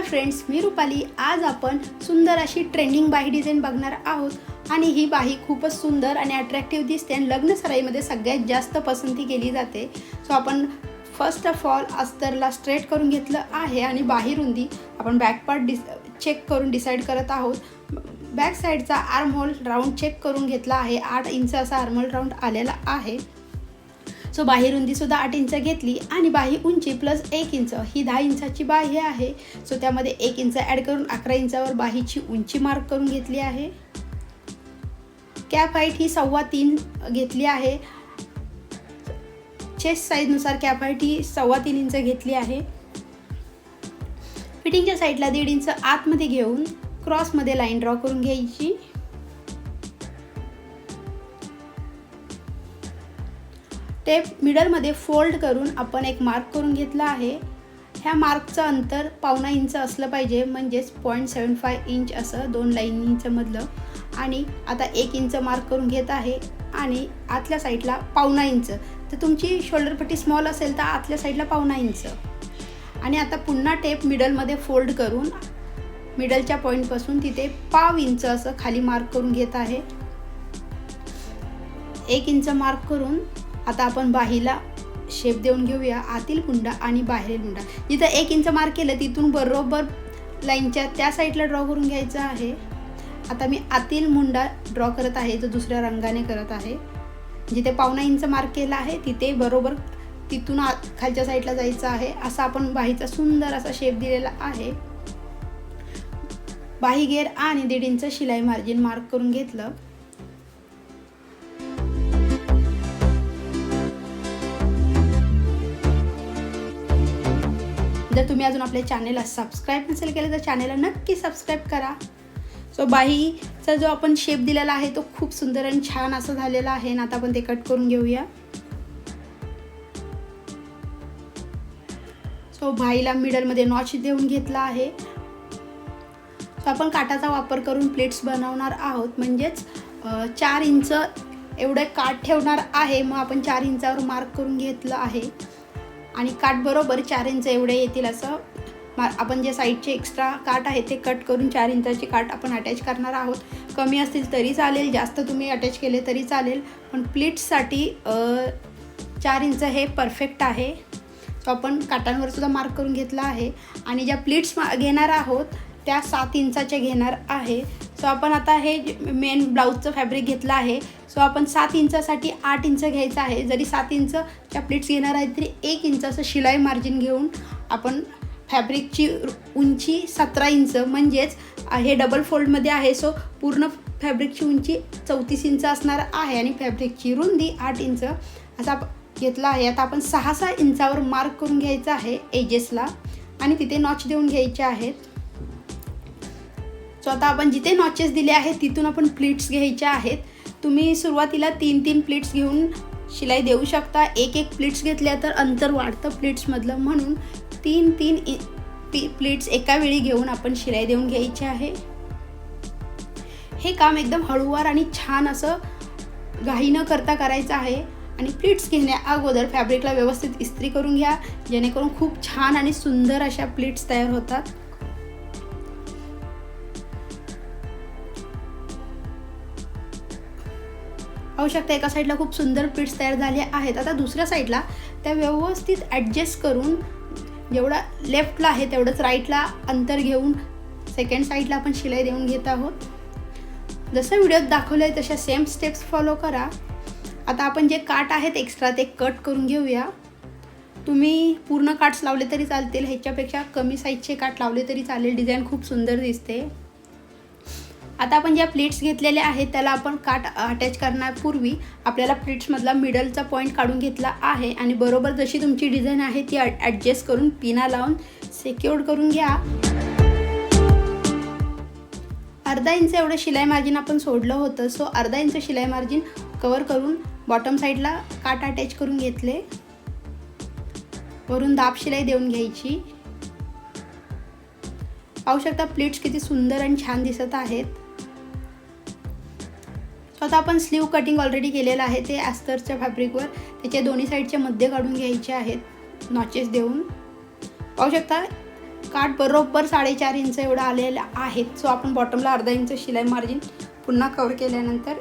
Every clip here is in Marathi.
हाय फ्रेंड्स मी रुपाली. आज आपण सुंदर अशी ट्रेंडिंग बाही डिझाईन बघणार आहोत. आणि ही बाही खूपच सुंदर आणि अट्रॅक्टिव्ह दिसते आणि लग्न सराईमध्ये सगळ्यात जास्त पसंती केली जाते. सो आपण फर्स्ट ऑफ ऑल अस्तरला स्ट्रेट करून घेतलं आहे आणि बाही रुंदी आपण बॅक पार्ट डिस चेक करून डिसाईड करत आहोत. बॅक साईडचा आर्म होल राऊंड चेक करून घेतला आहे. आठ इंच असा आर्म होल राऊंड आलेला आहे. सो बाही रुंदीसुद्धा आठ इंच घेतली आणि बाही उंची प्लस एक इंच. ही दहा इंचाची बाही आहे. सो त्यामध्ये एक इंच ॲड करून अकरा इंचावर बाहीची उंची मार्क करून घेतली आहे. कॅप हाईट ही सव्वा तीन घेतली आहे. चेस्ट साईजनुसार कॅप हाईट ही सव्वा तीन इंच घेतली आहे. फिटिंगच्या साईडला दीड इंच आतमध्ये घेऊन क्रॉसमध्ये लाईन ड्रॉ करून घ्यायची. टेप मिडलमध्ये फोल्ड करून आपण एक मार्क करून घेतला आहे. ह्या मार्कचं अंतर पावणा इंच असलं पाहिजे म्हणजेच पॉईंट सेवन फाय इंच असं दोन लाईनीचं मधलं. आणि आता एक इंच मार्क करून घेत आहे आणि आतल्या साईडला पावणा इंच. तर तुमची शोल्डरपट्टी स्मॉल असेल तर आतल्या साईडला पावणा इंच. आणि आता पुन्हा टेप मिडलमध्ये फोल्ड करून मिडलच्या पॉईंटपासून तिथे पाव इंच असं खाली मार्क करून घेत आहे. एक इंच मार्क करून आता आपण बाहीला शेप देऊन घेऊया. आतील मुंडा आणि बाहेरील मुंडा जिथं एक इंच मार्क केलं तिथून बरोबर लाईनच्या त्या साईडला ड्रॉ करून घ्यायचं आहे. आता मी आतील मुंडा ड्रॉ करत आहे जो दुसऱ्या रंगाने करत आहे. जिथे पावणा इंच मार्क केला आहे तिथे बरोबर तिथून आत खालच्या साईडला जायचं आहे. असा आपण बाहीचा सुंदर असा शेप दिलेला आहे. बाही गेर आणि दीड इंच शिलाई मार्जिन मार्क करून घेतलं. जर तुम्ही अजून आपल्या चॅनेलला सबस्क्राईब नसेल केलं तर चॅनेलला नक्की सबस्क्राईब करा. सो बाहीचा जो आपण शेप दिलेला आहे तो खूप सुंदर आणि छान असं झालेला आहे. ना आता आपण ते कट करून घेऊया. सो भाईला मिडलमध्ये नॉच देऊन घेतला आहे. सो आपण काटाचा वापर करून प्लेट्स बनवणार आहोत. म्हणजेच चार इंच एवढं काठ ठेवणार आहे. मग आपण चार इंचावर मार्क करून घेतलं आहे. आणि काठबरोबर चार इंच एवढे येतील असं मा आपण जे साईडचे एक्स्ट्रा काठ आहे ते कट करून चार इंचाचे काठ आपण अटॅच करणार आहोत. कमी असतील तरी चालेल जास्त तुम्ही अटॅच केले तरी चालेल. पण प्लेट्ससाठी चार इंच हे परफेक्ट आहे. सो आपण काटांवर सुद्धा मार्क करून घेतला आहे. आणि ज्या प्लीट्स घेणार आहोत त्या सात इंचाच्या घेणार आहे. सो आपण आता हे मेन ब्लाऊजचं फॅब्रिक घेतलं आहे. सो आपण सात इंचासाठी आठ इंच घ्यायचं आहे. जरी सात इंच प्लेट्स घेणार आहेत तरी एक इंच असं शिलाई मार्जिन घेऊन आपण फॅब्रिकची उंची सतरा इंच म्हणजेच हे डबल फोल्डमध्ये आहे. सो पूर्ण फॅब्रिकची उंची चौतीस इंच असणार आहे आणि फॅब्रिकची रुंदी आठ इंच. असा घेतला आहे. आता आपण सहा सहा इंचावर मार्क करून घ्यायचं आहे एजेसला आणि तिथे नॉच देऊन घ्यायचे आहेत. सो आता आपण जिथे नॉचेस दिले आहेत तिथून आपण प्लीट्स घ्यायच्या आहेत. तुम्ही सुरुवातीला तीन तीन प्लीट्स घेऊन शिलाई देऊ शकता. एक एक प्लीट्स घेतल्या तर अंतर वाढतं प्लीट्समधलं म्हणून. तीन तीन पी प्लीट्स एका वेळी घेऊन आपण शिलाई देऊन घ्यायची आहे. हे काम एकदम हळूवार आणि छान असं घाई न करता करायचं आहे. आणि प्लीट्स घेण्या अगोदर फॅब्रिकला व्यवस्थित इस्त्री करून घ्या. जेणेकरून खूप छान आणि सुंदर अशा प्लीट्स तयार होतात. पाहू शकता एका साईडला खूप सुंदर प्लीट्स तयार झाले आहेत. आता दुसऱ्या साईडला त्या व्यवस्थित ॲडजस्ट करून जेवढा लेफ्टला आहे तेवढंच राईटला अंतर घेऊन सेकंड साईडला आपण शिलाई देऊन घेत आहोत. जसं व्हिडिओत दाखवलं आहे तशा सेम स्टेप्स फॉलो करा. आता आपण जे काट आहेत एक्स्ट्रा ते कट करून घेऊया. तुम्ही पूर्ण काट्स लावले तरी चालतील ह्याच्यापेक्षा कमी साईजचे काट लावले तरी चालेल. डिझाईन खूप सुंदर दिसते. आता आपण ज्या प्लेट्स घेतलेल्या आहेत त्याला आपण काट अटॅच करण्यापूर्वी आपल्याला प्लेट्समधला मिडलचा पॉईंट काढून घेतला आहे आणि बरोबर जशी तुमची डिझाईन आहे ती ॲडजस्ट करून पिना लावून सेक्युअर्ड करून घ्या. अर्धा इंच एवढं शिलाई मार्जिन आपण सोडलं होतं सो अर्धा इंच शिलाई मार्जिन कवर करून बॉटम साईडला काट अटॅच करून घेतले. वरून दाब शिलाई देऊन घ्यायची. पाहू शकता प्लेट्स किती सुंदर आणि छान दिसत आहेत. तो आता आपण स्लीव कटिंग ऑलरेडी केलेलं आहे ते ॲस्तरच्या फॅब्रिकवर. त्याच्या दोन्ही साईडचे मध्ये काढून घ्यायचे आहेत नॉचेस देऊन. पाहू शकता काठ बरोबर साडेचार इंच एवढं आलेलं आहे. सो आपण बॉटमला अर्धा इंच शिलाई मार्जिन पुन्हा कवर केल्यानंतर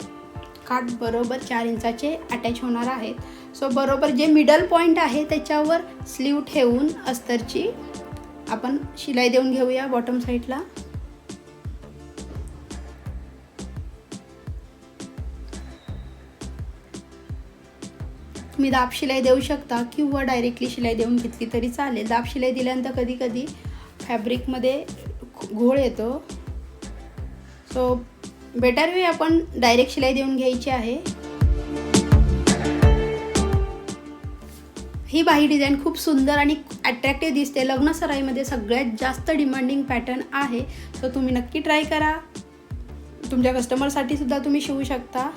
काठ बरोबर चार इंचाचे अटॅच होणार आहेत. सो बरोबर जे मिडल पॉईंट आहे त्याच्यावर स्लीव ठेवून अस्तरची आपण शिलाई देऊन घेऊया बॉटम साईडला तुम्ही दाब शिलाई देऊ शकता किंवा डायरेक्टली शिलाई देऊन घेतली तरी चालेल. दाब शिलाई दिल्यानंतर कधी कधी फॅब्रिकमध्ये घोळ येतो. सो बेटर वे आपण डायरेक्ट शिलाई देऊन घ्यायची आहे. ही बाही डिझाईन खूप सुंदर आणि अट्रॅक्टिव्ह दिसते. लग्न सराईमध्ये सगळ्यात जास्त डिमांडिंग पॅटर्न आहे. सो तुम्ही नक्की ट्राय करा. तुमच्या कस्टमरसाठी सुद्धा तुम्ही शिवू शकता.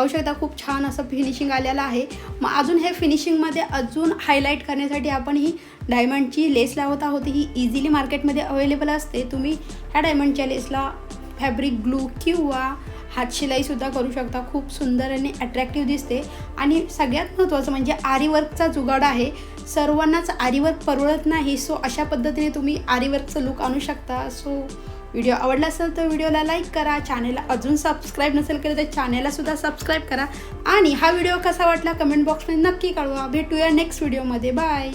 पाहू शकता खूप छान असं फिनिशिंग आलेलं आहे. मग अजून हे फिनिशिंगमध्ये अजून हायलाईट करण्यासाठी आपण ही डायमंडची लेस लावत आहोत. ही इझिली मार्केटमध्ये अवेलेबल असते. तुम्ही ह्या डायमंडच्या लेसला फॅब्रिक ग्लू किंवा हातशिलाईसुद्धा करू शकता. खूप सुंदर आणि अट्रॅक्टिव्ह दिसते. आणि सगळ्यात महत्त्वाचं म्हणजे आरीवर्कचा जुगाड आहे. सर्वांनाच आरीवर्क परवडत नाही. सो अशा पद्धतीने तुम्ही आरीवर्कचं लुक आणू शकता. सो व्हिडिओ आवडला असेल तर व्हिडिओला लाईक करा चॅनेलला अजून सबस्क्राईब नसेल केलं तर चॅनेललासुद्धा सबस्क्राईब करा. आणि हा व्हिडिओ कसा वाटला कमेंट बॉक्समध्ये नक्की कळवा. भेटूया नेक्स्ट व्हिडिओमध्ये बाय